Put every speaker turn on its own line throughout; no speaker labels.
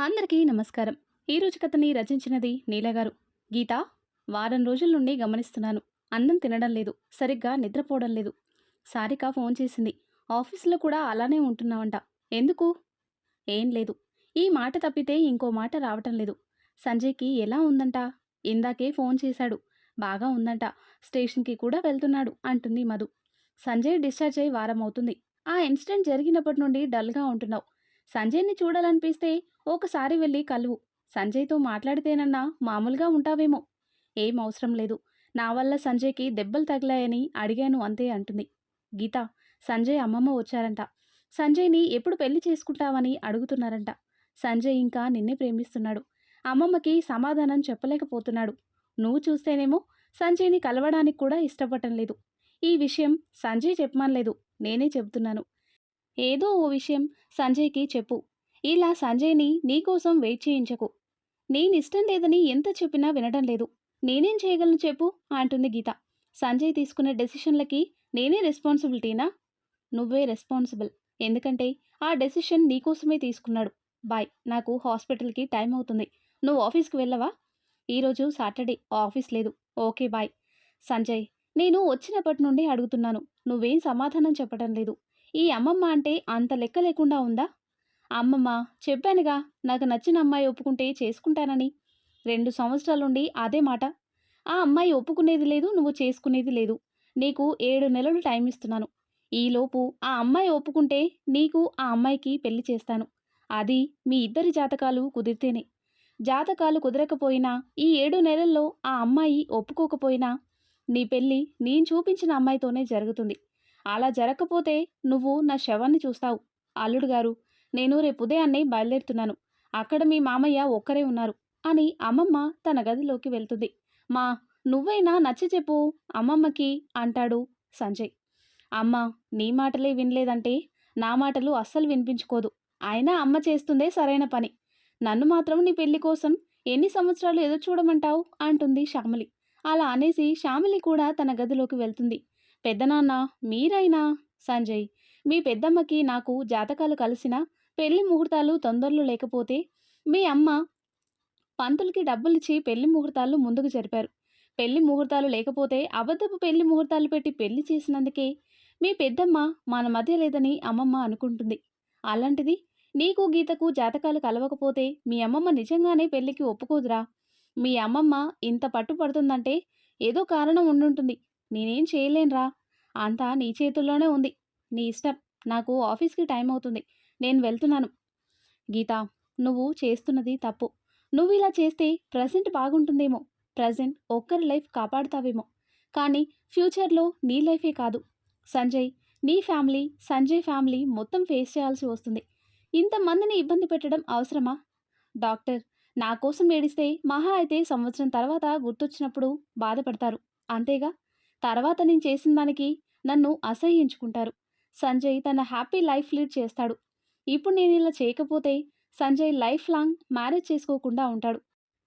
అందరికీ నమస్కారం. ఈరోజు కథని రచించినది నీలగారు గీత వారం రోజుల నుండి గమనిస్తున్నాను. అన్నం తినడం లేదు. సరిగ్గా నిద్రపోవడం లేదు. సారిక ఫోన్ చేసింది. ఆఫీసులో కూడా అలానే ఉంటున్నావంట. ఎందుకు? ఏం లేదు. ఈ మాట తప్పితే ఇంకో మాట రావటం లేదు. సంజయ్కి ఎలా ఉందంట? ఇందాకే ఫోన్ చేశాడు. బాగా ఉందంట. స్టేషన్కి కూడా వెళ్తున్నాడు అంటుంది మధు. సంజయ్ డిశ్చార్జ్ అయ్యి వారం అవుతుంది. ఆ ఇన్సిడెంట్ జరిగినప్పటి నుండి డల్గా ఉంటున్నావు. సంజయ్ని చూడాలనిపిస్తే ఒకసారి వెళ్ళి కలువు. సంజయ్తో మాట్లాడితేనన్నా మామూలుగా ఉంటావేమో. ఏం అవసరం లేదు. నా వల్ల సంజయ్కి దెబ్బలు తగిలాయని అడిగాను అంతే అంటుంది. గీత సంజయ్ అమ్మమ్మ వచ్చారంట. సంజయ్ని ఎప్పుడు పెళ్ళి చేసుకుంటావని అడుగుతున్నారంట. సంజయ్ ఇంకా నిన్నే ప్రేమిస్తున్నాడు. అమ్మమ్మకి సమాధానం చెప్పలేకపోతున్నాడు. నువ్వు చూస్తేనేమో సంజయ్ని కలవడానికి కూడా ఇష్టపడటం లేదు. ఈ విషయం సంజయ్ చెప్పమనలేదు. నేనే చెబుతున్నాను. ఏదో ఓ విషయం సంజయ్కి చెప్పు. ఇలా సంజయ్ని నీకోసం వెయిట్ చేయించకు. నేనిష్టం లేదని ఎంత చెప్పినా వినడం లేదు. నేనేం చేయగలను చెప్పు అంటుంది గీత. సంజయ్ తీసుకునే డెసిషన్లకి నేనే రెస్పాన్సిబిలిటీనా? నువ్వే రెస్పాన్సిబుల్. ఎందుకంటే ఆ డెసిషన్ నీకోసమే తీసుకున్నాడు. బాయ్. నాకు హాస్పిటల్కి టైం అవుతుంది. నువ్వు ఆఫీస్కి వెళ్ళవా? ఈరోజు సాటర్డే. ఆఫీస్ లేదు. Okay bye. సంజయ్ నేను వచ్చినప్పటి నుండి అడుగుతున్నాను. నువ్వేం సమాధానం చెప్పడం లేదు. ఈ అమ్మమ్మ అంటే అంత లెక్క లేకుండా ఉందా? అమ్మమ్మ చెప్పానుగా నాకు నచ్చిన అమ్మాయి ఒప్పుకుంటే చేసుకుంటానని. రెండు సంవత్సరాలుండి అదే మాట. ఆ అమ్మాయి ఒప్పుకునేది లేదు నువ్వు చేసుకునేది లేదు. నీకు ఏడు నెలలు టైం ఇస్తున్నాను. ఈలోపు ఆ అమ్మాయి ఒప్పుకుంటే నీకు ఆ అమ్మాయికి పెళ్ళి చేస్తాను. అది మీ ఇద్దరి జాతకాలు కుదిరితేనే. జాతకాలు కుదరకపోయినా ఈ ఏడు నెలల్లో ఆ అమ్మాయి ఒప్పుకోకపోయినా నీ పెళ్ళి నేను చూపించిన అమ్మాయితోనే జరుగుతుంది. అలా జరగకపోతే నువ్వు నా శవాన్ని చూస్తావు. అల్లుడు గారు నేను రేపు ఉదయాన్నే బయలుదేరుతున్నాను. అక్కడ మీ మామయ్య ఒక్కరే ఉన్నారు అని అమ్మమ్మ తన గదిలోకి వెళ్తుంది. మా నువ్వైనా నచ్చ చెప్పు అమ్మమ్మకి అంటాడు సంజయ్. అమ్మ నీ మాటలే వినలేదంటే నా మాటలు అస్సలు వినిపించుకోదు. అయినా అమ్మ చేస్తుందే సరైన పని. నన్ను మాత్రం నీ పెళ్ళి కోసం ఎన్ని సంవత్సరాలు ఎదురు చూడమంటావు? అంటుంది శ్యామలి. అలా అనేసి శ్యామలి కూడా తన గదిలోకి వెళ్తుంది. పెద్దనాన్న మీరైనా? సంజయ్ మీ పెద్దమ్మకి నాకు జాతకాలు కలిసిన పెళ్ళి ముహూర్తాలు తొందరలు లేకపోతే మీ అమ్మ పంతులకి డబ్బులిచ్చి పెళ్ళి ముహూర్తాలు ముందుకు జరిపారు. పెళ్ళి ముహూర్తాలు లేకపోతే అబద్ధపు పెళ్ళి ముహూర్తాలు పెట్టి పెళ్ళి చేసినందుకే మీ పెద్దమ్మ మన మధ్య లేదని అమ్మమ్మ అనుకుంటుంది. అలాంటిది నీకు గీతకు జాతకాలు కలవకపోతే మీ అమ్మమ్మ నిజంగానే పెళ్ళికి ఒప్పుకోదురా. మీ అమ్మమ్మ ఇంత పట్టుపడుతుందంటే ఏదో కారణం ఉండుంటుంది. నేనేం చేయలేనురా. అంతా నీ చేతుల్లోనే ఉంది. నీ ఇష్టం. నాకు ఆఫీస్కి టైం అవుతుంది. నేను వెళ్తున్నాను. గీత నువ్వు చేస్తున్నది తప్పు. నువ్వు ఇలా చేస్తే ప్రజెంట్ బాగుంటుందేమో. ప్రజెంట్ ఒక్కరి లైఫ్ కాపాడుతావేమో. కానీ ఫ్యూచర్లో నీ లైఫే కాదు. సంజయ్ నీ ఫ్యామిలీ సంజయ్ ఫ్యామిలీ మొత్తం ఫేస్ చేయాల్సి వస్తుంది. ఇంతమందిని ఇబ్బంది పెట్టడం అవసరమా? డాక్టర్ నా కోసం ఏడిస్తే మహా అయితే సంవత్సరం తర్వాత గుర్తొచ్చినప్పుడు బాధపడతారు. అంతేగా? తర్వాత నేను చేసిన దానికి నన్ను అసహ్యించుకుంటారు. సంజయ్ తన హ్యాపీ లైఫ్ లీడ్ చేస్తాడు. ఇప్పుడు నేను ఇలా చేయకపోతే సంజయ్ లైఫ్ లాంగ్ మ్యారేజ్ చేసుకోకుండా ఉంటాడు.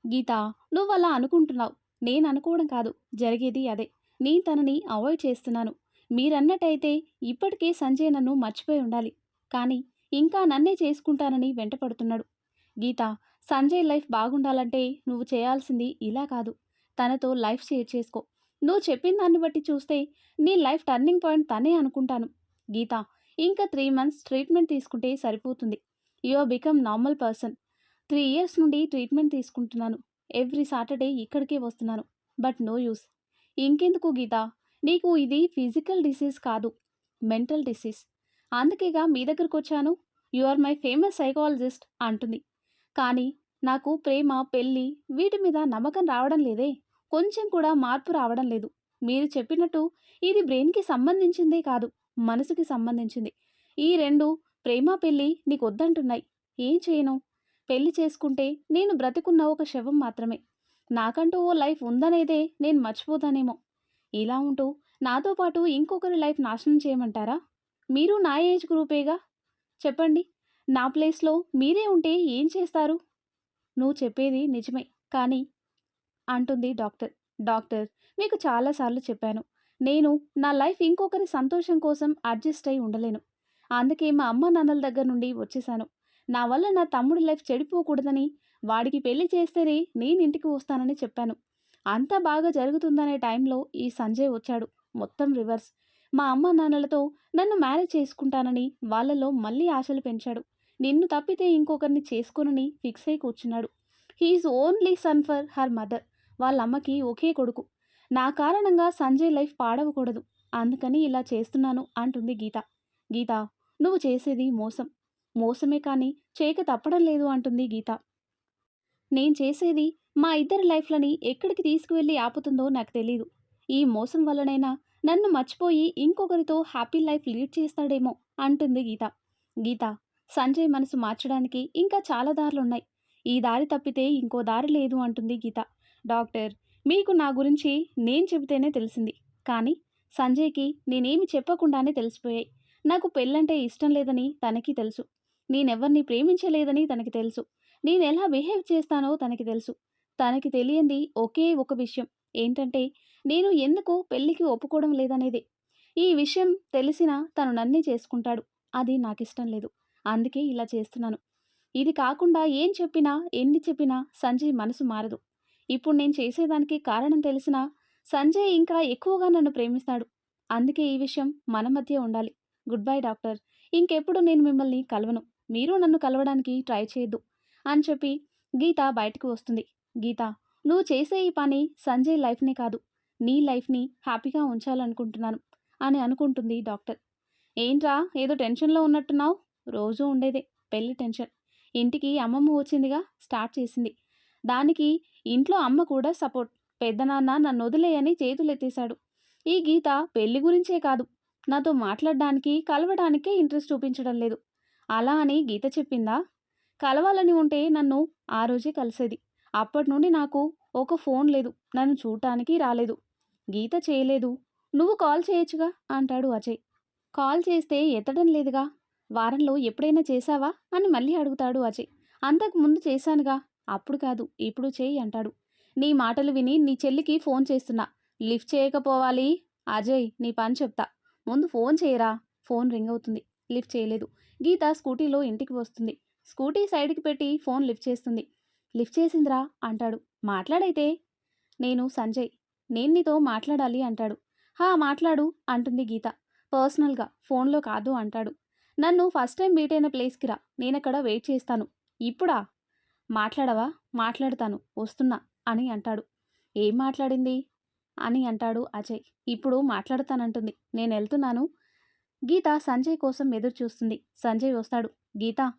గీత నువ్వు అలా అనుకుంటున్నావు. నేను అనుకోవడం కాదు. జరిగేది అదే. నేను తనని అవాయిడ్ చేస్తున్నాను. మీరన్నట్టయితే ఇప్పటికే సంజయ్ నన్ను మర్చిపోయి ఉండాలి. కానీ ఇంకా నన్నే చేసుకుంటానని వెంటపడుతున్నాడు. గీత సంజయ్ లైఫ్ బాగుండాలంటే నువ్వు చేయాల్సింది ఇలా కాదు. తనతో లైఫ్ షేర్ చేసుకో. నువ్వు చెప్పిన దాన్ని బట్టి చూస్తే నీ లైఫ్ టర్నింగ్ పాయింట్ తనే అనుకుంటాను. గీత ఇంకా త్రీ మంత్స్ ట్రీట్మెంట్ తీసుకుంటే సరిపోతుంది. You are become normal person. Three years నుండి ట్రీట్మెంట్ తీసుకుంటున్నాను. ఎవ్రీ సాటర్డే ఇక్కడికే వస్తున్నాను. But no use. ఇంకెందుకు గీత? నీకు ఇది ఫిజికల్ డిసీజ్ కాదు. Mental disease. అందుకేగా మీ దగ్గరకు వచ్చాను. You are my famous psychologist అంటుంది. కానీ నాకు ప్రేమ పెళ్ళి వీటి మీద నమ్మకం రావడం లేదే. కొంచెం కూడా మార్పు రావడం లేదు. మీరు చెప్పినట్టు ఇది బ్రెయిన్కి సంబంధించిందే కాదు మనసుకి సంబంధించింది. ఈ రెండు ప్రేమ పెళ్ళి నీకు వద్దంటున్నాయి ఏం చేయను? పెళ్ళి చేసుకుంటే నేను బ్రతికున్న ఒక శవం మాత్రమే. నాకంటూ ఓ లైఫ్ ఉందనేదే నేను మర్చిపోతానేమో. ఇలా ఉంటూ నాతో పాటు ఇంకొకరి లైఫ్ నాశనం చేయమంటారా? మీరు నా ఏజ్ గ్రూపేగా? చెప్పండి. నా ప్లేస్లో మీరే ఉంటే ఏం చేస్తారు? నువ్వు చెప్పేది నిజమే. కానీ అంటుంది డాక్టర్. డాక్టర్ మీకు చాలాసార్లు చెప్పాను. నేను నా లైఫ్ ఇంకొకరి సంతోషం కోసం అడ్జస్ట్ అయి ఉండలేను. అందుకే మా అమ్మ నాన్నల దగ్గర నుండి వచ్చేసాను నా వల్ల నా తమ్ముడి లైఫ్ చెడిపోకూడదని వాడికి పెళ్ళి చేస్తేనే నేను ఇంటికి వస్తానని చెప్పాను. అంతా బాగా జరుగుతుందనే టైంలో ఈ సంజయ్ వచ్చాడు. మొత్తం రివర్స్. మా అమ్మ నాన్నలతో నన్ను మ్యారేజ్ చేసుకుంటానని వాళ్ళలో మళ్ళీ ఆశలు పెంచాడు. నిన్ను తప్పితే ఇంకొకరిని చేసుకోనని ఫిక్స్ అయి కూర్చున్నాడు. He is only son for her mother. వాళ్ళ అమ్మకి ఒకే కొడుకు. నా కారణంగా సంజయ్ లైఫ్ పాడవకూడదు. అందుకని ఇలా చేస్తున్నాను అంటుంది గీత. గీత నువ్వు చేసేది మోసం. మోసమే కానీ చేయక తప్పడం లేదు అంటుంది గీత. నేను చేసేది మా ఇద్దరి లైఫ్లని ఎక్కడికి తీసుకువెళ్ళి ఆపుతుందో నాకు తెలీదు. ఈ మోసం వల్లనైనా నన్ను మర్చిపోయి ఇంకొకరితో హ్యాపీ లైఫ్ లీడ్ చేస్తాడేమో అంటుంది గీత. గీత సంజయ్ మనసు మార్చడానికి ఇంకా చాలా దారులున్నాయి. ఈ దారి తప్పితే ఇంకో దారి లేదు అంటుంది గీత. డాక్టర్ మీకు నా గురించి నేను చెబితేనే తెలిసింది. కానీ సంజయ్కి నేనేమి చెప్పకుండానే తెలిసిపోయాయి. నాకు పెళ్ళంటే ఇష్టం లేదని తనకి తెలుసు. నేనెవరిని ప్రేమించలేదని తనకి తెలుసు. నేను ఎలా బిహేవ్ చేస్తానో తనకి తెలుసు. తనకి తెలియంది ఒకే ఒక విషయం. ఏంటంటే నేను ఎందుకు పెళ్ళికి ఒప్పుకోవడం లేదనేదే. ఈ విషయం తెలిసినా తను నన్నే చేసుకుంటాడు. అది నాకు ఇష్టం లేదు. అందుకే ఇలా చేస్తున్నాను. ఇది కాకుండా ఏం చెప్పినా ఎన్ని చెప్పినా సంజయ్ మనసు మారదు. ఇప్పుడు నేను చేసేదానికి కారణం తెలిసినా సంజయ్ ఇంకా ఎక్కువగా నన్ను ప్రేమిస్తాడు. అందుకే ఈ విషయం మన మధ్య ఉండాలి. Good bye doctor. ఇంకెప్పుడు నేను మిమ్మల్ని కలవను. మీరు నన్ను కలవడానికి ట్రై చేయొద్దు అని చెప్పి గీత బయటకు వస్తుంది. గీత నువ్వు చేసే ఈ పని సంజయ్ లైఫ్నే కాదు నీ లైఫ్ని హ్యాపీగా ఉంచాలనుకుంటున్నాను అని అనుకుంటుంది డాక్టర్. ఏంట్రా ఏదో టెన్షన్లో ఉన్నట్టున్నావు? రోజూ ఉండేదే పెళ్ళి టెన్షన్. ఇంటికి అమ్మమ్మ వచ్చిందిగా స్టార్ట్ చేసింది. దానికి ఇంట్లో అమ్మ కూడా సపోర్ట్. పెద్దనాన్న నన్ను వదిలేయని చేతులెత్తేశాడు. ఈ గీత పెళ్ళి గురించే కాదు. నాతో మాట్లాడడానికి కలవడానికే ఇంట్రెస్ట్ చూపించడం లేదు. అలా అని గీత చెప్పిందా? కలవాలని ఉంటే నన్ను ఆ రోజే కలిసేది. అప్పటి నుండి నాకు ఒక ఫోన్ లేదు. నన్ను చూడటానికి రాలేదు. గీత చేయలేదు. నువ్వు కాల్ చేయొచ్చుగా అంటాడు అజయ్. కాల్ చేస్తే ఎత్తడం లేదుగా. వారంలో ఎప్పుడైనా చేశావా? అని మళ్ళీ అడుగుతాడు అజయ్. అంతకుముందు చేశానుగా. అప్పుడు కాదు ఇప్పుడు చేయి అంటాడు. నీ మాటలు విని నీ చెల్లికి ఫోన్ చేస్తున్నా. లిఫ్ట్ చేయకపోవాలి. అజయ్ నీ పని చెప్తా. ముందు ఫోన్ చేయరా? ఫోన్ రింగ్ అవుతుంది. లిఫ్ట్ చేయలేదు. గీత స్కూటీలో ఇంటికి వస్తుంది. స్కూటీ సైడ్కి పెట్టి ఫోన్ లిఫ్ట్ చేస్తుంది. లిఫ్ట్ చేసిందిరా అంటాడు. మాట్లాడైతే? నేను సంజయ్. నేను నీతో మాట్లాడాలి అంటాడు. హా మాట్లాడు అంటుంది గీత. పర్సనల్గా ఫోన్లో కాదు అంటాడు. నన్ను ఫస్ట్ టైం మీట్ అయిన ప్లేస్కి రా. నేనక్కడ వెయిట్ చేస్తాను. ఇప్పుడా? మాట్లాడవా? మాట్లాడతాను. వస్తున్నా. అని అంటాడు. ఏం మాట్లాడింది? అని అంటాడు అజయ్. ఇప్పుడు మాట్లాడతానంటుంది. నేను వెళ్తున్నాను. గీత సంజయ్ కోసం ఎదురు చూస్తుంది సంజయ్ వస్తాడు. గీత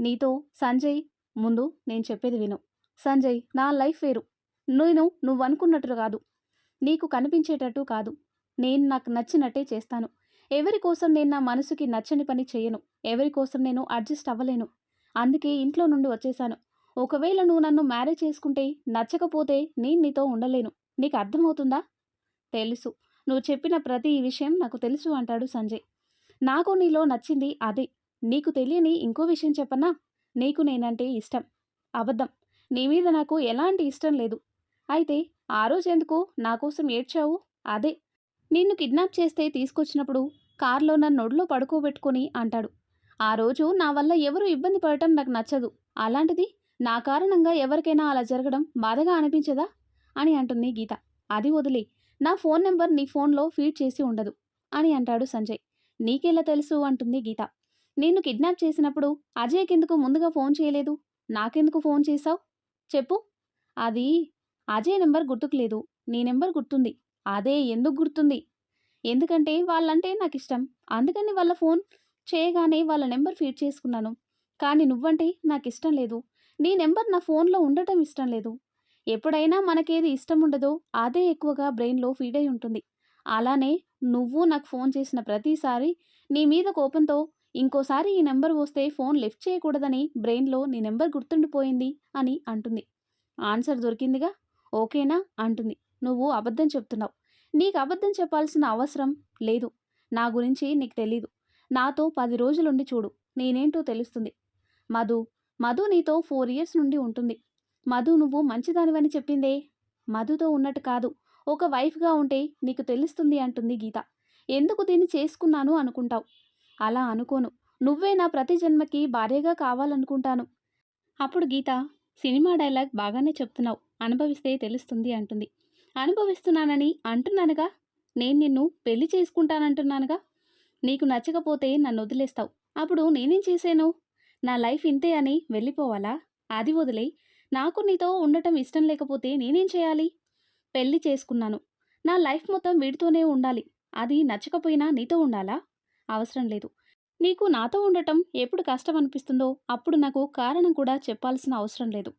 నీతో సంజయ్ ముందు నేను చెప్పేది విను. సంజయ్ నా లైఫ్ వేరు. నేను నువ్వు అనుకున్నట్టు కాదు. నీకు కనిపించేటట్టు కాదు. నేను నాకు నచ్చినట్టే చేస్తాను. ఎవరి కోసం నేను నా మనసుకి నచ్చని పని చేయను. ఎవరి కోసం నేను అడ్జస్ట్ అవ్వలేను. అందుకే ఇంట్లో నుండి వచ్చేసాను ఒకవేళ నువ్వు నన్ను మ్యారేజ్ చేసుకుంటే నచ్చకపోతే నేను నీతో ఉండలేను. నీకు అర్థమవుతుందా? తెలుసు. నువ్వు చెప్పిన ప్రతి విషయం నాకు తెలుసు అంటాడు సంజయ్. నాకు నీలో నచ్చింది అదే. నీకు తెలియని ఇంకో విషయం చెప్పనా? నీకు నేనంటే ఇష్టం. అబద్ధం. నీ మీద నాకు ఎలాంటి ఇష్టం లేదు. అయితే ఆ రోజు ఎందుకు నా కోసం ఏడ్చావు? అదే. నిన్ను కిడ్నాప్ చేస్తే తీసుకొచ్చినప్పుడు కార్లో నన్ను ఒడిలో పడుకోబెట్టుకొని అంటాడు. ఆ రోజు నా వల్ల ఎవరు ఇబ్బంది పడటం నాకు నచ్చదు. అలాంటిది నా కారణంగా ఎవరికైనా అలా జరగడం బాధగా అనిపించదా? అని అంటుంది గీత. అది వదిలే. నా ఫోన్ నెంబర్ నీ ఫోన్లో ఫీడ్ చేసి ఉండదు అని అంటాడు సంజయ్. నీకెలా తెలుసు? అంటుంది గీత. నిన్ను కిడ్నాప్ చేసినప్పుడు అజయ్కెందుకు ముందుగా ఫోన్ చేయలేదు? నాకెందుకు ఫోన్ చేశావు? చెప్పు. అది అజయ్ నెంబర్ గుర్తుకు లేదు నీ నెంబర్ గుర్తుంది. అదే ఎందుకు గుర్తుంది? ఎందుకంటే వాళ్ళంటే నాకు ఇష్టం అందుకని వాళ్ళ ఫోన్ చేయగానే వాళ్ళ నెంబర్ ఫీడ్ చేసుకున్నాను. కానీ నువ్వంటే నాకు ఇష్టం లేదు. నీ నెంబర్ నా ఫోన్లో ఉండటం ఇష్టం లేదు. ఎప్పుడైనా మనకేది ఇష్టం ఉండదో అదే ఎక్కువగా బ్రెయిన్లో ఫీడ్ అయి ఉంటుంది. అలానే నువ్వు నాకు ఫోన్ చేసిన ప్రతిసారి నీ మీద కోపంతో ఇంకోసారి ఈ నెంబర్ వస్తే ఫోన్ లిఫ్ట్ చేయకూడదని బ్రెయిన్లో నీ నెంబర్ గుర్తుండిపోయింది అని అంటుంది. ఆన్సర్ దొరికిందిగా? ఓకేనా? అంటుంది. నువ్వు అబద్ధం చెప్తున్నావు. నీకు అబద్ధం చెప్పాల్సిన అవసరం లేదు. నా గురించి నీకు తెలీదు. నాతో పది రోజులుండి చూడు. నేనేంటో తెలుస్తుంది. మధు మధు నీతో ఫోర్ ఇయర్స్ నుండి ఉంటుంది. మధు నువ్వు మంచిదానివని చెప్పిందే. మధుతో ఉన్నట్టు కాదు. ఒక వైఫ్గా ఉంటే నీకు తెలుస్తుంది అంటుంది గీత. ఎందుకు దీన్ని చేసుకున్నాను అనుకుంటావు? అలా అనుకోను. నువ్వే నా ప్రతి జన్మకి భార్యగా కావాలనుకుంటాను. అప్పుడు గీత సినిమా డైలాగ్ బాగానే చెప్తున్నావు. అనుభవిస్తే తెలుస్తుంది అంటుంది. అనుభవిస్తున్నానని అంటున్నానుగా? నేను నిన్ను పెళ్ళి చేసుకుంటానంటున్నానుగా? నీకు నచ్చకపోతే నన్ను వదిలేస్తావు. అప్పుడు నేనేం చేశాను? నా లైఫ్ ఇంతే అని వెళ్ళిపోవాలా? అది వదిలే నాకు నీతో ఉండటం ఇష్టం లేకపోతే నేనేం చేయాలి? పెళ్ళి చేసుకున్నాను. నా లైఫ్ మొత్తం వీడితోనే ఉండాలి. అది నచ్చకపోయినా నీతో ఉండాలా? అవసరం లేదు. నీకు నాతో ఉండటం ఎప్పుడు కష్టం అనిపిస్తుందో అప్పుడు నాకు కారణం కూడా చెప్పాల్సిన అవసరం లేదు.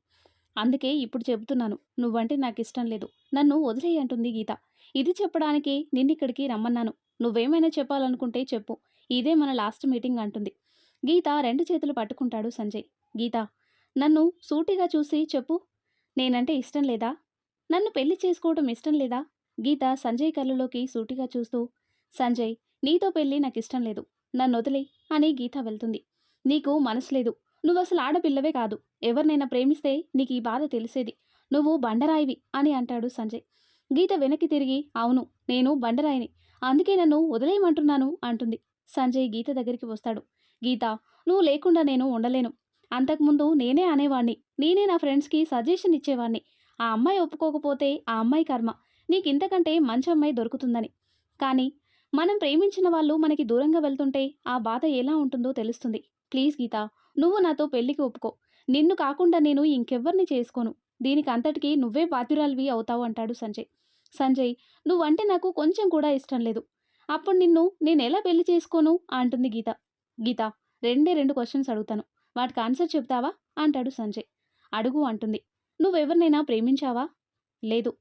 అందుకే ఇప్పుడు చెబుతున్నాను. నువ్వంటే నాకు ఇష్టం లేదు. నన్ను వదిలేయి అంటుంది గీత. ఇది చెప్పడానికి నిన్నిక్కడికి రమ్మన్నాను. నువ్వేమైనా చెప్పాలనుకుంటే చెప్పు. ఇదే మన లాస్ట్ మీటింగ్ అంటుంది. గీత రెండు చేతులు పట్టుకుంటాడు సంజయ్. గీత నన్ను సూటిగా చూసి చెప్పు. నేనంటే ఇష్టం లేదా? నన్ను పెళ్ళి చేసుకోవడం ఇష్టం లేదా? గీత సంజయ్ కళ్ళలోకి సూటిగా చూస్తూ సంజయ్ నీతో పెళ్ళి నాకు ఇష్టం లేదు. నన్ను వదిలే అని గీత వెళ్తుంది. నీకు మనసు లేదు. నువ్వు అసలు ఆడపిల్లవే కాదు. ఎవరినైనా ప్రేమిస్తే నీకు ఈ బాధ తెలిసేది. నువ్వు బండరాయివి అని అంటాడు సంజయ్. గీత వెనక్కి తిరిగి అవును నేను బండరాయిని. అందుకే నన్ను వదిలేయమంటున్నాను అంటుంది. సంజయ్ గీత దగ్గరికి వస్తాడు. గీత నువ్వు లేకుండా నేను ఉండలేను. అంతకుముందు నేనే అనేవాణ్ణి. నేనే నా ఫ్రెండ్స్కి సజెషన్ ఇచ్చేవాణ్ణి. ఆ అమ్మాయి ఒప్పుకోకపోతే ఆ అమ్మాయి కర్మ. నీకు ఇంతకంటే మంచి అమ్మాయి దొరుకుతుందని. కానీ మనం ప్రేమించిన వాళ్ళు మనకి దూరంగా వెళ్తుంటే ఆ బాధ ఎలా ఉంటుందో తెలుస్తుంది. ప్లీజ్ గీత నువ్వు నాతో పెళ్ళికి ఒప్పుకో. నిన్ను కాకుండా నేను ఇంకెవ్వరిని చేసుకోను. దీనికి అంతటికీ నువ్వే బాధ్యురాలివి అవుతావు అంటాడు సంజయ్. సంజయ్ నువ్వంటే నాకు కొంచెం కూడా ఇష్టం లేదు. అప్పుడు నిన్ను నేను ఎలా పెళ్ళి చేసుకోను? అంటుంది గీత. గీత రెండే రెండు క్వశ్చన్స్ అడుగుతాను. వాటికి ఆన్సర్ చెప్తావా? అంటాడు సంజయ్. అడుగు అంటుంది. నువ్వెవరినైనా ప్రేమించావా? లేదు.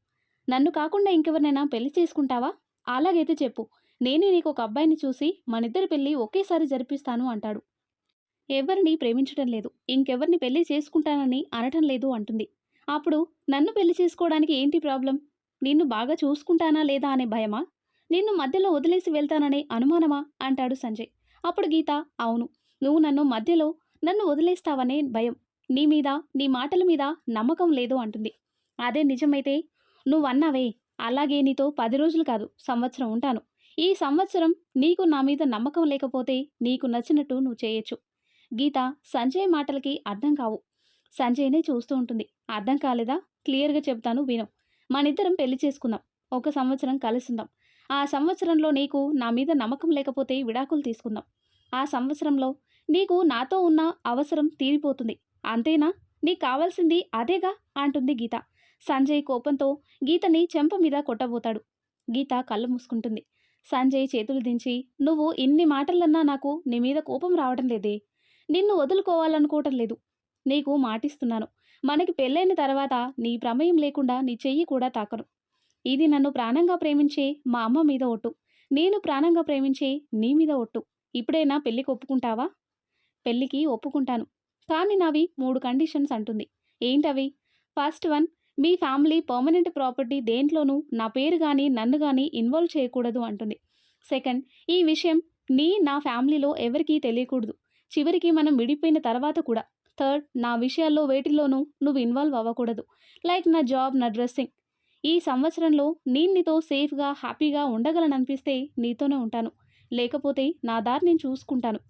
నన్ను కాకుండా ఇంకెవరినైనా పెళ్ళి చేసుకుంటావా? అలాగైతే చెప్పు. నేనే నీకు ఒక అబ్బాయిని చూసి మనిద్దరి పెళ్ళి ఒకేసారి జరిపిస్తాను అంటాడు. ఎవరిని ప్రేమించడం లేదు. ఇంకెవరిని పెళ్ళి చేసుకుంటానని అనటం లేదు అంటుంది. అప్పుడు నన్ను పెళ్ళి చేసుకోవడానికి ఏంటి ప్రాబ్లం? నిన్ను బాగా చూసుకుంటానా లేదా అనే భయమా? నిన్ను మధ్యలో వదిలేసి వెళ్తాననే అనుమానమా? అంటాడు సంజయ్. అప్పుడు గీత అవును. నువ్వు నన్ను మధ్యలో నన్ను వదిలేస్తావనే భయం. నీ మీద నీ మాటల మీద నమ్మకం లేదు అంటుంది. అదే నిజమైతే నువ్వన్నావే అలాగే నీతో పది రోజులు కాదు సంవత్సరం ఉంటాను. ఈ సంవత్సరం నీకు నా మీద నమ్మకం లేకపోతే నీకు నచ్చినట్టు నువ్వు చేయొచ్చు. గీత సంజయ్ మాటలకి అర్థం కావు. సంజయ్నే చూస్తూ ఉంటుంది. అర్థం కాలేదా? క్లియర్గా చెప్తాను విను. మనిద్దరం పెళ్ళి చేసుకుందాం. ఒక సంవత్సరం కలిసిందాం. ఆ సంవత్సరంలో నీకు నా మీద నమ్మకం లేకపోతే విడాకులు తీసుకుందాం. ఆ సంవత్సరంలో నీకు నాతో ఉన్న అవసరం తీరిపోతుంది. అంతేనా? నీకు కావాల్సింది అదేగా? అంటుంది గీత. సంజయ్ కోపంతో గీతని చెంప మీద కొట్టబోతాడు. గీత కళ్ళు మూసుకుంటుంది. సంజయ్ చేతులు దించి నువ్వు ఇన్ని మాటలన్నా నాకు నీ మీద కోపం రావడం లేదే. నిన్ను వదులుకోవాలనుకోవటం లేదు. నీకు మాటిస్తున్నాను. మనకి పెళ్ళైన తర్వాత నీ ప్రమేయం లేకుండా నీ చెయ్యి కూడా తాకను ఇది నన్ను ప్రాణంగా ప్రేమించే మా అమ్మ మీద ఒట్టు. నేను ప్రాణంగా ప్రేమించే నీ మీద ఒట్టు. ఇప్పుడైనా పెళ్ళికి ఒప్పుకుంటావా? పెళ్ళికి ఒప్పుకుంటాను. కానీ నావి మూడు కండిషన్స్ అంటుంది. ఏంటవి? ఫస్ట్ వన్ మీ ఫ్యామిలీ పర్మనెంట్ ప్రాపర్టీ దేంట్లోనూ నా పేరు కానీ నన్ను కానీ ఇన్వాల్వ్ చేయకూడదు అంటుంది. సెకండ్ ఈ విషయం నీ నా ఫ్యామిలీలో ఎవరికీ తెలియకూడదు. చివరికి మనం విడిపోయిన తర్వాత కూడా. థర్డ్ నా విషయాల్లో వేటిల్లోనూ నువ్వు ఇన్వాల్వ్ అవ్వకూడదు. లైక్ నా జాబ్ నా డ్రెస్సింగ్. ఈ సంవత్సరంలో నేను నీతో సేఫ్గా హ్యాపీగా ఉండగలననిపిస్తే నీతోనే ఉంటాను. లేకపోతే నా దారి నేను చూసుకుంటాను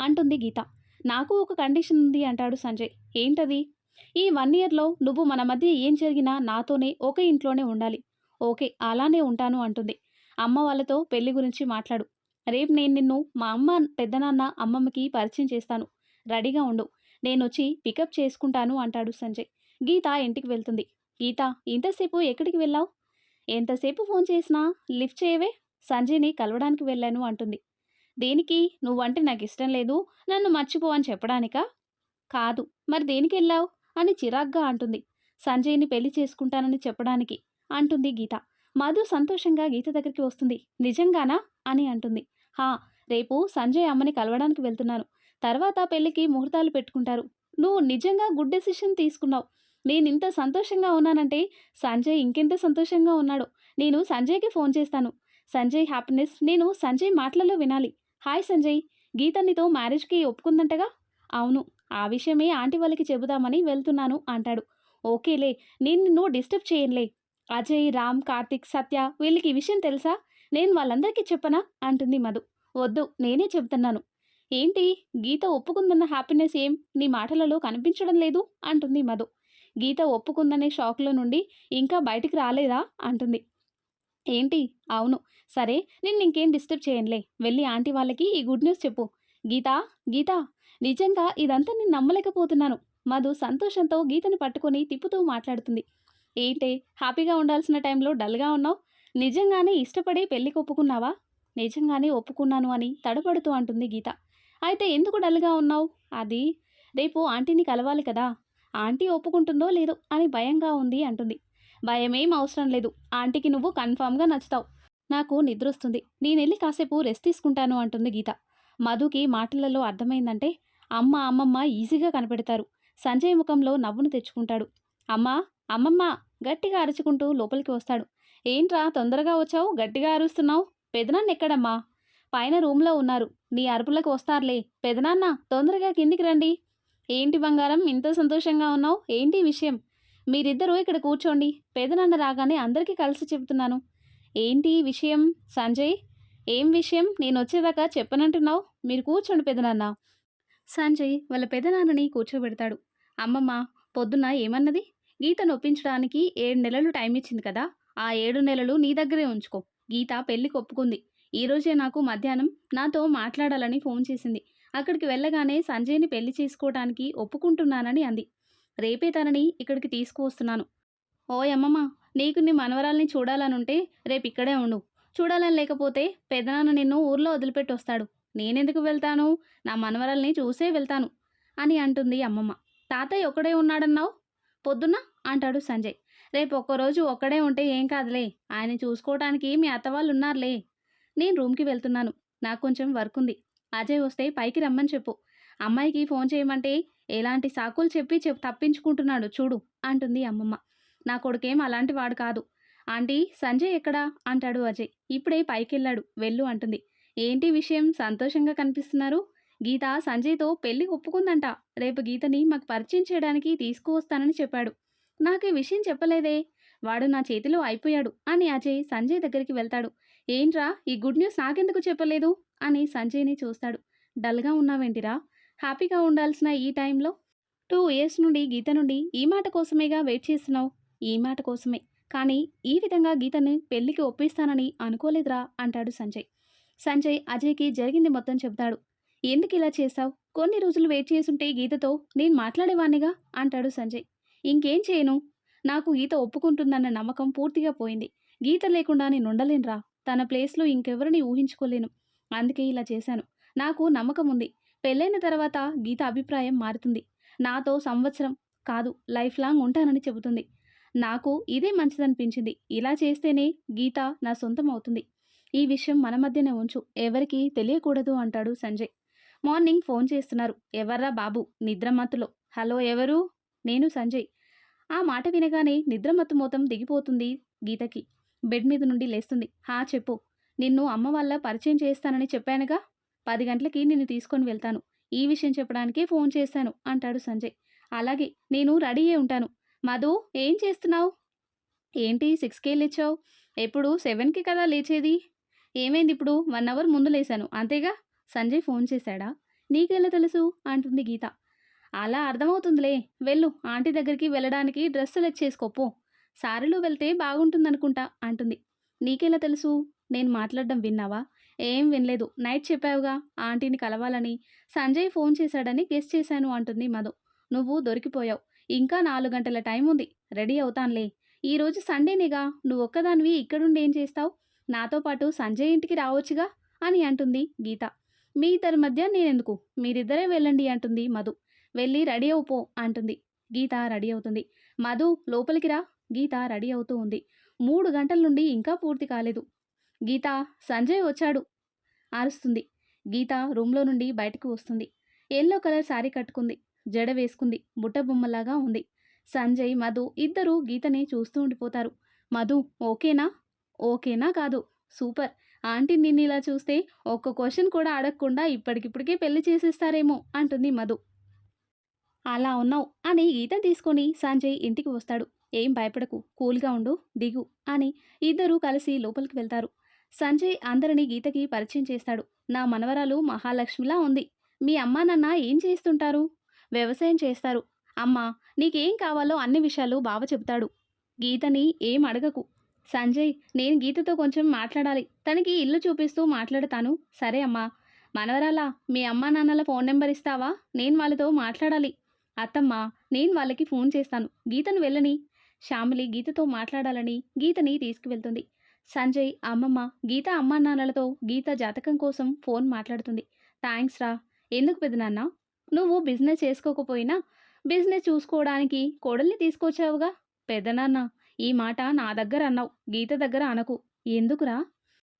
అంటుంది గీత. నాకు ఒక కండిషన్ ఉంది అంటాడు సంజయ్. ఏంటది? ఈ వన్ ఇయర్లో నువ్వు మన మధ్య ఏం జరిగినా నాతోనే ఒక ఇంట్లోనే ఉండాలి. ఓకే అలానే ఉంటాను అంటుంది. అమ్మ వాళ్ళతో పెళ్ళి గురించి మాట్లాడు. రేపు నేను నిన్ను మా అమ్మ పెద్దనాన్న అమ్మమ్మకి పరిచయం చేస్తాను. రెడీగా ఉండు. నేను వచ్చి పికప్ చేసుకుంటాను అంటాడు సంజయ్. గీత ఇంటికి వెళ్తుంది. గీత ఇంతసేపు ఎక్కడికి వెళ్ళావు? ఎంతసేపు ఫోన్ చేసినా లిఫ్ట్ చేయవే సంజయ్ని కలవడానికి వెళ్ళాను అంటుంది. దేనికి? నువ్వంటే నాకు ఇష్టం లేదు నన్ను మర్చిపో అని చెప్పడానికా? కాదు మరి దేనికి వెళ్ళావు? అని చిరాగ్గా అంటుంది. సంజయ్ని పెళ్ళి చేసుకుంటానని చెప్పడానికి అంటుంది గీత. మధు సంతోషంగా గీత దగ్గరికి వస్తుంది. నిజంగానా? అని అంటుంది. హా రేపు సంజయ్ అమ్మని కలవడానికి వెళ్తున్నాను. తర్వాత పెళ్ళికి ముహూర్తాలు పెట్టుకుంటారు. నువ్వు నిజంగా గుడ్ డెసిషన్ తీసుకున్నావు. నేను ఇంత సంతోషంగా ఉన్నానంటే సంజయ్ ఇంకెంత సంతోషంగా ఉన్నాడు. నేను సంజయ్కి ఫోన్ చేస్తాను. సంజయ్ హ్యాపీనెస్ నేను సంజయ్ మాటలలో వినాలి. హాయ్ సంజయ్ గీత నీతో మ్యారేజ్కి ఒప్పుకుందంటగా? అవును ఆ విషయమే ఆంటీ వాళ్ళకి చెబుదామని వెళ్తున్నాను అంటాడు. ఓకేలే నేను నిన్ను డిస్టర్బ్ చేయనులే. అజయ్ రామ్ కార్తిక్ సత్య వీళ్ళకి ఈ విషయం తెలుసా? నేను వాళ్ళందరికీ చెప్పనా? అంటుంది మధు. వద్దు నేనే చెబుతున్నాను. ఏంటి గీత ఒప్పుకుందన్న హ్యాపీనెస్ ఏం? నీ మాటలలో కనిపించడం లేదు? అంటుంది మధు. గీత ఒప్పుకుందనే షాక్లో నుండి ఇంకా బయటికి రాలేదా? అంటుంది. ఏంటి? అవును. సరే నిన్ను ఇంకేం డిస్టర్బ్ చేయనులే. వెళ్ళి ఆంటీ వాళ్ళకి ఈ గుడ్ న్యూస్ చెప్పు. గీత గీత నిజంగా ఇదంతా నేను నమ్మలేకపోతున్నాను. మధు సంతోషంతో గీతని పట్టుకొని తిప్పుతూ మాట్లాడుతుంది. ఏంటే హ్యాపీగా ఉండాల్సిన టైంలో డల్గా ఉన్నావు? నిజంగానే ఇష్టపడి పెళ్ళికి ఒప్పుకున్నావా? నిజంగానే ఒప్పుకున్నాను అని తడబడుతూ అంటుంది గీత. అయితే ఎందుకు డల్గా ఉన్నావు? అది రేపు ఆంటీని కలవాలి కదా. ఆంటీ ఒప్పుకుంటుందో లేదో అని భయంగా ఉంది అంటుంది. భయమేం అవసరం లేదు. ఆంటీకి నువ్వు కన్ఫామ్గా నచ్చుతావు. నాకు నిద్ర వస్తుంది నేను వెళ్ళి కాసేపు రెస్ట్ తీసుకుంటాను అంటుంది గీత. మధుకి మాటలలో అర్థమైందంటే అమ్మ అమ్మమ్మ ఈజీగా కనిపెడతారు. సంజయ్ ముఖంలో నవ్వును తెచ్చుకుంటాడు. అమ్మా అమ్మమ్మ గట్టిగా అరుచుకుంటూ లోపలికి వస్తాడు. ఏంట్రా తొందరగా వచ్చావు? గట్టిగా అరుస్తున్నావు? పెదనాన్న ఎక్కడమ్మా? పైన రూమ్లో ఉన్నారు. నీ అరుపులకు వస్తారులే. పెదనాన్న తొందరగా కిందికి రండి. ఏంటి బంగారం? ఇంత సంతోషంగా ఉన్నావు? ఏంటి విషయం? మీరిద్దరూ ఇక్కడ కూర్చోండి. పెదనాన్న రాగానే అందరికీ కలిసి చెబుతున్నాను. ఏంటి విషయం? సంజయ్ ఏం విషయం? నేను వచ్చేదాకా చెప్పనంటున్నావు? మీరు కూర్చోండి పెదనాన్న. సంజయ్ వాళ్ళ పెదనాన్నని కూర్చోబెడతాడు. అమ్మమ్మ పొద్దున్న ఏమన్నది? గీతను ఒప్పించడానికి ఏడు నెలలు టైం ఇచ్చింది కదా? ఆ ఏడు నెలలు నీ దగ్గరే ఉంచుకో. గీత పెళ్ళికి ఒప్పుకుంది. ఈరోజే నాకు మధ్యాహ్నం నాతో మాట్లాడాలని ఫోన్ చేసింది. అక్కడికి వెళ్ళగానే సంజయ్ని పెళ్ళి చేసుకోవడానికి ఒప్పుకుంటున్నానని అంది. రేపే తనని ఇక్కడికి తీసుకువస్తున్నాను. ఓ అమ్మమ్మ నీకు నీ మనవరాల్ని చూడాలనుంటే రేపు ఇక్కడే ఉండు. చూడాలని లేకపోతే పెదనాన్న నిన్ను ఊర్లో వదిలిపెట్టి వస్తాడు నేనెందుకు వెళ్తాను? నా మనవరాల్ని చూసే వెళ్తాను అని అంటుంది అమ్మమ్మ. తాతయ్య ఒక్కడే ఉన్నాడన్నావు? పొద్దున్న? అంటాడు సంజయ్. రేపు ఒక్కరోజు ఒక్కడే ఉంటే ఏం కాదులే. ఆయన చూసుకోవటానికి మీ అత్తవాళ్ళు ఉన్నారులే నేను రూమ్కి వెళ్తున్నాను. నాకు కొంచెం వర్క్ ఉంది అజయ్ వస్తే పైకి రమ్మని చెప్పు. అమ్మాయికి ఫోన్ చేయమంటే ఎలాంటి సాకులు చెప్పి చెప్ తప్పించుకుంటున్నాడు చూడు అంటుంది అమ్మమ్మ. నా కొడుకేం అలాంటి వాడు కాదు. ఆంటీ సంజయ్ ఎక్కడా? అంటాడు అజయ్. ఇప్పుడే పైకెళ్ళాడు. వెళ్ళు అంటుంది. ఏంటి విషయం? సంతోషంగా కనిపిస్తున్నారు? గీత సంజయ్తో పెళ్ళి ఒప్పుకుందంట. రేపు గీతని మాకు పరిచయం చేయడానికి తీసుకువస్తానని చెప్పాడు. నాకు ఈ విషయం చెప్పలేదే. వాడు నా చేతిలో అయిపోయాడు అని అజయ్ సంజయ్ దగ్గరికి వెళ్తాడు. ఏంట్రా ఈ గుడ్ న్యూస్ నాకెందుకు చెప్పలేదు? అని సంజయ్ని చూస్తాడు. డల్గా ఉన్నావేంటిరా? హ్యాపీగా ఉండాల్సిన ఈ టైంలో? టూ ఇయర్స్ నుండి గీత నుండి ఈ మాట కోసమేగా వెయిట్ చేస్తున్నావు? ఈ మాట కోసమే. కానీ ఈ విధంగా గీతని పెళ్ళికి ఒప్పిస్తానని అనుకోలేదురా అంటాడు సంజయ్. సంజయ్ అజయ్కి జరిగింది మొత్తం చెబుతాడు. ఎందుకు ఇలా చేశావు? కొన్ని రోజులు వెయిట్ చేసుంటే గీతతో నేను మాట్లాడేవాణ్ణిగా? అంటాడు సంజయ్. ఇంకేం చేయను? నాకు గీత ఒప్పుకుంటుందన్న నమ్మకం పూర్తిగా పోయింది. గీత లేకుండా నేను ఉండలేనురా. తన ప్లేస్లో ఇంకెవరిని ఊహించుకోలేను. అందుకే ఇలా చేశాను. నాకు నమ్మకం ఉంది. పెళ్ళైన తర్వాత గీత అభిప్రాయం మారుతుంది. నాతో సంవత్సరం కాదు లైఫ్ లాంగ్ ఉంటానని చెబుతుంది. నాకు ఇదే మంచిదనిపించింది. ఇలా చేస్తేనే గీత నా సొంతం అవుతుంది. ఈ విషయం మన మధ్యనే ఉంచు. ఎవరికీ తెలియకూడదు అంటాడు సంజయ్. మార్నింగ్ ఫోన్ చేస్తున్నారు. ఎవర్రా బాబు? నిద్రమత్తులో హలో ఎవరు? నేను సంజయ్. ఆ మాట వినగానే నిద్రమత్తు మొత్తం దిగిపోతుంది గీతకి. బెడ్ మీద నుండి లేస్తుంది. హా చెప్పు. నిన్ను అమ్మ వాళ్ళ పరిచయం చేస్తానని చెప్పానుగా? పది గంటలకి నిన్ను తీసుకొని వెళ్తాను. ఈ విషయం చెప్పడానికే ఫోన్ చేశాను అంటాడు సంజయ్. అలాగే నేను రెడీ అయి ఉంటాను. మధు ఏం చేస్తున్నావు? ఏంటి సిక్స్కే లేచావు? ఎప్పుడు? సెవెన్కి కదా లేచేది? ఏమైంది ఇప్పుడు? వన్ అవర్ ముందు లేశాను. అంతేగా? సంజయ్ ఫోన్ చేశాడా? నీకెలా తెలుసు? అంటుంది గీత. అలా అర్థమవుతుందిలే. వెళ్ళు. ఆంటీ దగ్గరికి వెళ్ళడానికి డ్రెస్ సెలెక్ట్ చేసుకోపో సారీలో వెళ్తే బాగుంటుందనుకుంటా అంటుంది. నీకెలా తెలుసు? నేను మాట్లాడడం విన్నావా? ఏం వినలేదు. నైట్ చెప్పావుగా ఆంటీని కలవాలని. సంజయ్ ఫోన్ చేశాడని గెస్ట్ చేశాను అంటుంది మధు. నువ్వు దొరికిపోయావు. ఇంకా నాలుగు గంటల టైం ఉంది. రెడీ అవుతానులే. ఈరోజు సండేనేగా. నువ్వు ఒక్కదానివి ఇక్కడుండి ఏం చేస్తావు? నాతో పాటు సంజయ్ ఇంటికి రావచ్చుగా? అని అంటుంది గీత. మీ ఇద్దరి మధ్య నేనెందుకు? మీరిద్దరే వెళ్ళండి అంటుంది మధు. వెళ్ళి రెడీ అవుపో అంటుంది. గీత రెడీ అవుతుంది. మధు లోపలికి రా. గీత రెడీ అవుతూ ఉంది. మూడు గంటల నుండి ఇంకా పూర్తి కాలేదు. గీత సంజయ్ వచ్చాడు. అరుస్తుంది. గీత రూమ్లో నుండి బయటకు వస్తుంది. ఎల్లో కలర్ శారీ కట్టుకుంది. జడ వేసుకుంది. బుట్ట బొమ్మలాగా ఉంది. సంజయ్ మధు ఇద్దరూ గీతని చూస్తూ ఉండిపోతారు. మధు ఓకేనా? ఓకేనా కాదు. సూపర్. ఆంటీ నిన్ను ఇలా చూస్తే ఒక్క క్వశ్చన్ కూడా అడగకుండా ఇప్పటికిప్పటికే పెళ్ళి చేసేస్తారేమో అంటుంది మధు. అలా ఉన్నావు అని గీత తీసుకొని సంజయ్ ఇంటికి వస్తాడు. ఏం భయపడకు కూల్గా ఉండు దిగు అని ఇద్దరూ కలిసి లోపలికి వెళ్తారు. సంజయ్ అందరినీ గీతకి పరిచయం చేస్తాడు. నా మనవరాలు మహాలక్ష్మిలా ఉంది. మీ అమ్మా నాన్న ఏం చేస్తుంటారు? వ్యవసాయం చేస్తారు. అమ్మా నీకేం కావాలో అన్ని విషయాలు బావ చెబుతాడు. గీతని ఏం అడగకు. సంజయ్ నేను గీతతో కొంచెం మాట్లాడాలి. తనకి ఇల్లు చూపిస్తూ మాట్లాడతాను. సరే అమ్మా. మనవరాలా మీ అమ్మా నాన్నల ఫోన్ నెంబర్ ఇస్తావా? నేను వాళ్ళతో మాట్లాడాలి. అత్తమ్మ నేను వాళ్ళకి ఫోన్ చేస్తాను. గీతను వెళ్ళని. శ్యామిలి గీతతో మాట్లాడాలని గీతని తీసుకువెళ్తుంది. సంజయ్ అమ్మమ్మ గీత అమ్మానాన్నలతో గీత జాతకం కోసం ఫోన్ మాట్లాడుతుంది. థ్యాంక్స్ రా. ఎందుకు పెదనాన్న? నువ్వు బిజినెస్ చేసుకోకపోయినా బిజినెస్ చూసుకోవడానికి కోడల్ని తీసుకొచ్చావుగా? పెదనాన్న ఈ మాట నా దగ్గర అన్నావు. గీత దగ్గర అనకు. ఎందుకురా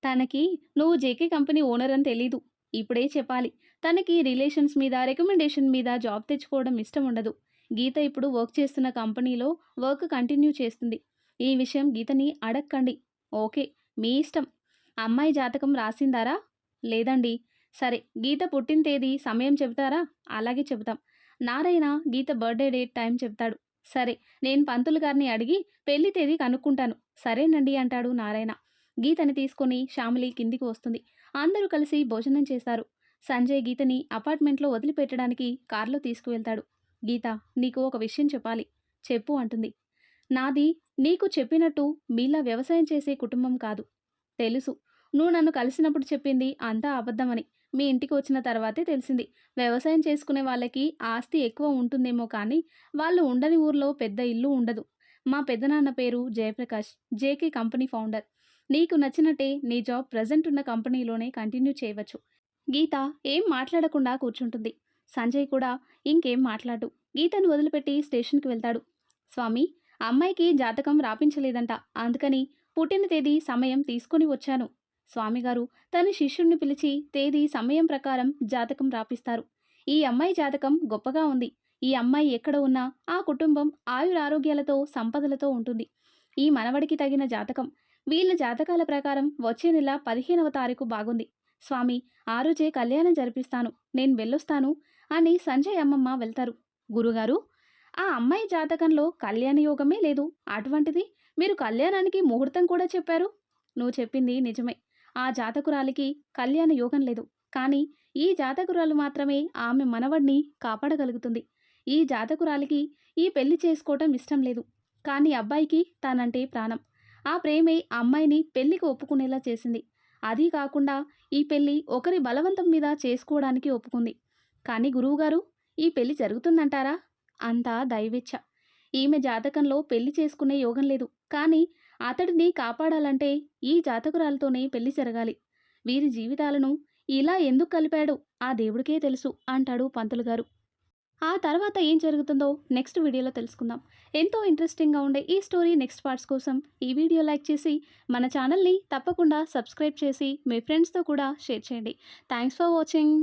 తనకి నువ్వు జేకే కంపెనీ ఓనర్ అని తెలీదు. ఇప్పుడే చెప్పాలి. తనకి రిలేషన్స్ మీద రికమెండేషన్ మీద జాబ్ తెచ్చుకోవడం ఇష్టం ఉండదు. గీత ఇప్పుడు వర్క్ చేస్తున్న కంపెనీలో వర్క్ కంటిన్యూ చేస్తుంది. ఈ విషయం గీతని అడక్కండి. ఓకే మీ ఇష్టం. అమ్మాయి జాతకం రాసిందారా? లేదండి. సరే గీత పుట్టిన తేదీ సమయం చెబుతారా? అలాగే చెబుతాం. Narayana Geetha birthday date time చెప్తాడు సరే నేను పంతులు గారిని అడిగి పెళ్ళి తేదీ కనుక్కుంటాను. సరేనండి అంటాడు నారాయణ. గీతని తీసుకొని శ్యామిలి కిందికి వస్తుంది. అందరూ కలిసి భోజనం చేస్తారు. సంజయ్ గీతని అపార్ట్మెంట్లో వదిలిపెట్టడానికి కారులో తీసుకువెళ్తాడు. గీత నీకు ఒక విషయం చెప్పాలి. చెప్పు అంటుంది. నాది నీకు చెప్పినట్టు మీలా వ్యవసాయం చేసే కుటుంబం కాదు. తెలుసు. నువ్వు నన్ను కలిసినప్పుడు చెప్పింది అంతా అబద్ధమని. మీ ఇంటికి వచ్చిన తర్వాతే తెలిసింది. వ్యవసాయం చేసుకునే వాళ్ళకి ఆస్తి ఎక్కువ ఉంటుందేమో కానీ వాళ్ళు ఉండని ఊర్లో పెద్ద ఇల్లు ఉండదు. మా పెద్దనాన్న పేరు జయప్రకాష్ జేకే కంపెనీ ఫౌండర్. నీకు నచ్చినట్టే నీ జాబ్ ప్రజెంట్ ఉన్న కంపెనీలోనే కంటిన్యూ చేయవచ్చు. గీత ఏం మాట్లాడకుండా కూర్చుంటుంది. సంజయ్ కూడా ఇంకేం మాట్లాడు. గీతను వదిలిపెట్టి స్టేషన్కి వెళ్తాడు. స్వామి అమ్మాయికి జాతకం రాపించలేదంట. అందుకని పుట్టిన తేదీ సమయం తీసుకొని వచ్చాను. స్వామిగారు తన శిష్యుణ్ణి పిలిచి తేదీ సమయం ప్రకారం జాతకం రాపిస్తారు. ఈ అమ్మాయి జాతకం గొప్పగా ఉంది. ఈ అమ్మాయి ఎక్కడ ఉన్నా ఆ కుటుంబం ఆయురారోగ్యాలతో సంపదలతో ఉంటుంది. ఈ మనవడికి తగిన జాతకం. వీళ్ళ జాతకాల ప్రకారం వచ్చే నెల పదిహేనవ తారీఖు బాగుంది. స్వామి ఆ రోజే కళ్యాణం జరిపిస్తాను. నేను వెళ్ళొస్తాను. అని సంజయ్ అమ్మమ్మ వెళ్తారు. గురుగారు ఆ అమ్మాయి జాతకంలో కళ్యాణ యోగమే లేదు. అటువంటిది మీరు కళ్యాణానికి ముహూర్తం కూడా చెప్పారు? నువ్వు చెప్పింది నిజమే. ఆ జాతకురాలికి కళ్యాణ యోగం లేదు. కానీ ఈ జాతకురాలు మాత్రమే ఆమె మనవడిని కాపాడగలుగుతుంది. ఈ జాతకురాలికి ఈ పెళ్ళి చేసుకోవటం ఇష్టం లేదు. కానీ అబ్బాయికి తానంటే ప్రాణం. ఆ ప్రేమే అమ్మాయిని పెళ్ళికి ఒప్పుకునేలా చేసింది. అది కాకుండా ఈ పెళ్ళి ఒకరి బలవంతం మీద చేసుకోవడానికి ఒప్పుకుంది. కానీ గురువుగారు ఈ పెళ్ళి జరుగుతుందంటారా? అంతా దైవేచ్ఛ. ఈమె జాతకంలో పెళ్ళి చేసుకునే యోగం లేదు. కానీ అతడిని కాపాడాలంటే ఈ జాతకురాలతోనే పెళ్ళి జరగాలి. వీరి జీవితాలను ఇలా ఎందుకు కలిపాడు? ఆ దేవుడికే తెలుసు అంటాడు పంతులు గారు ఆ తర్వాత ఏం జరుగుతుందో నెక్స్ట్ వీడియోలో తెలుసుకుందాం. ఎంతో ఇంట్రెస్టింగ్గా ఉండే ఈ స్టోరీ నెక్స్ట్ పార్ట్స్ కోసం ఈ వీడియో లైక్ చేసి మన ఛానల్ని తప్పకుండా సబ్స్క్రైబ్ చేసి మీ ఫ్రెండ్స్తో కూడా షేర్ చేయండి. Thanks for watching.